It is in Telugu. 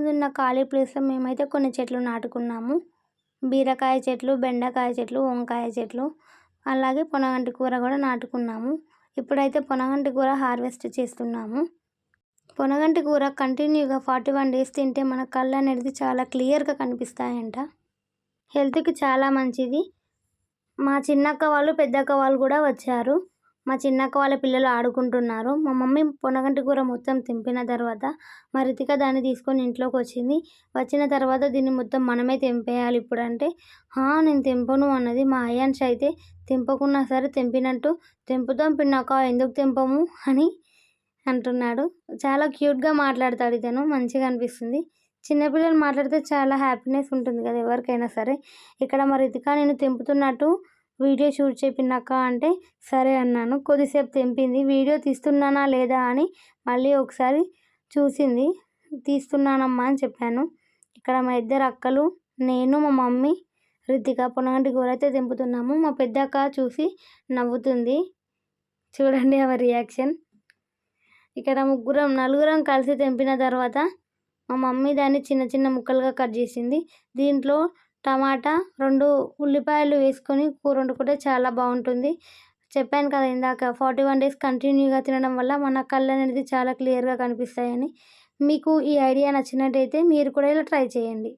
ముందున్న ఖాళీ ప్లేస్లో మేమైతే కొన్ని చెట్లు నాటుకున్నాము. బీరకాయ చెట్లు బెండకాయ చెట్లు వంకాయ చెట్లు అలాగే పొనగంటి కూర కూడా నాటుకున్నాము. ఇప్పుడైతే పొనగంటి కూర హార్వెస్ట్ చేస్తున్నాము. పొనగంటి కూర కంటిన్యూగా ఫార్టీ వన్ డేస్ తింటే మన కళ్ళు అనేది చాలా క్లియర్గా కనిపిస్తాయంట. హెల్త్కి చాలా మంచిది. మా చిన్నక్క వాళ్ళు పెద్దక్క వాళ్ళు కూడా వచ్చారు. మా చిన్నక్క వాళ్ళ పిల్లలు ఆడుకుంటున్నారు. మా మమ్మీ పొనగంటి కూర మొత్తం తెంపిన తర్వాత మా రితిక దాన్ని తీసుకొని ఇంట్లోకి వచ్చింది. వచ్చిన తర్వాత దీన్ని మొత్తం మనమే తెంపేయాలి ఇప్పుడు అంటే నేను తెంపను అన్నది మా అయ్యాన్ష్ అయితే తెంపకున్నా సరే తెంపినట్టు తెంపుతాం పిన్నక్క ఎందుకు తెంపము అని అంటున్నాడు. చాలా క్యూట్గా మాట్లాడతాడు ఇతను మంచిగా అనిపిస్తుంది. చిన్నపిల్లలు మాట్లాడితే చాలా హ్యాపీనెస్ ఉంటుంది కదా ఎవరికైనా సరే. ఇక్కడ మరి ఇదిగా నేను తెంపుతున్నట్టు వీడియో షూట్ చేపినాక అంటే సరే అన్నాను. కొద్దిసేపు తెంపింది. వీడియో తీస్తున్నానా లేదా అని మళ్ళీ ఒకసారి చూసింది. తీస్తున్నానమ్మా అని చెప్పాను. ఇక్కడ మా ఇద్దరు అక్కలు నేను మా మమ్మీ రితిక పొనగంటి గోరైతే తెంపుతున్నాము. మా పెద్ద అక్క చూసి నవ్వుతుంది. చూడండి ఆమె రియాక్షన్. ఇక్కడ ముగ్గురం నలుగురం కలిసి తెంపిన తర్వాత మా మమ్మీ దాన్ని చిన్న చిన్న ముక్కలుగా కట్ చేసింది. దీంట్లో టమాటా రెండు ఉల్లిపాయలు వేసుకొని కూర వండుకుంటే చాలా బాగుంటుంది. చెప్పాను కదా ఇందాక ఫార్టీ వన్ డేస్ కంటిన్యూగా తినడం వల్ల మన కళ్ళు అనేది చాలా క్లియర్గా కనిపిస్తాయని. మీకు ఈ ఐడియా నచ్చినట్టయితే మీరు కూడా ఇలా ట్రై చేయండి.